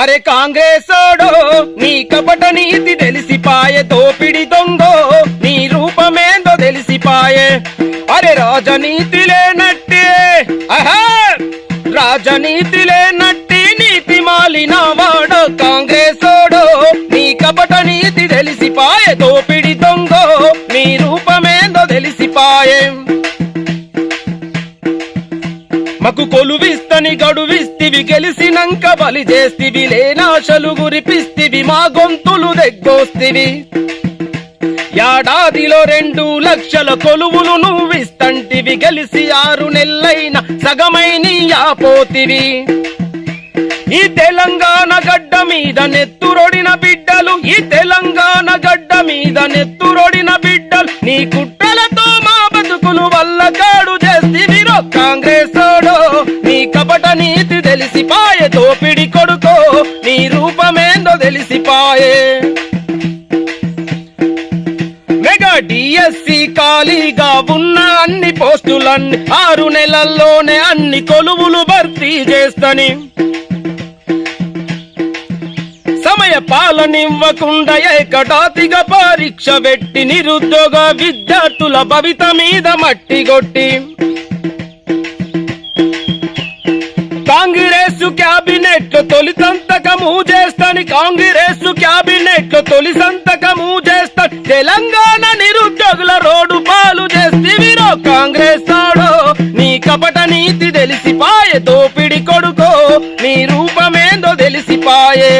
అరే కాంగ్రెసోడో నీ కపట నీతి తెలిసిపాయే దోపిడి దొంగో నీ రూపమేందో తెలిసిపాయే. అరే రాజనీతి లేనట్టే రాజనీతి లేనట్టి నీతి మాలిన వాడో కాంగ్రెసోడో నీ కపట నీతి తెలిసిపాయే దోపిడి మకు కొలువిస్తని గడువిస్తివి గెలిసినంక బలి చేస్తివి లేనాశలు గురిపిస్తివి మా గొంతులు దగ్గోస్తివి. ఏడాదిలో రెండు లక్షల కొలువులు నువ్విస్తంటివి గెలిసి ఆరు నెల్లైన సగమైని యాపోతివి ఈ తెలంగాణ గడ్డ మీద నెత్తురొడిన బిడ్డలు ఈ తెలంగాణ గడ్డ మీద నెత్తురొడి తెలిసిపాయే దోపిడి కొడుకో నీ రూపమేందో తెలిసిపాయే. మెగా డిఎస్సి ఖాళీగా ఉన్న అన్ని పోస్టులన్నీ ఆరు నెలల్లోనే అన్ని కొలువులు భర్తీ చేస్తని. సమయ పాలనివ్వకుండా ఏకటాతిగా పరీక్ష పెట్టి నిరుద్యోగ విద్యార్థుల భవిత మీద మట్టి కొట్టి. కాంగ్రెస్ క్యాబినెట్ తొలి సంతకము చేస్తాని కాంగ్రెస్ క్యాబినెట్ తొలి సంతకము చేస్తా. తెలంగాణ నిరుద్యోగుల రోడ్డు పాలు చేస్తివిరో కాంగ్రెస్ ఆడో. నీ కపట నీతి తెలిసిపాయే దోపిడి కొడుకో. నీ రూపమేందో తెలిసిపాయే.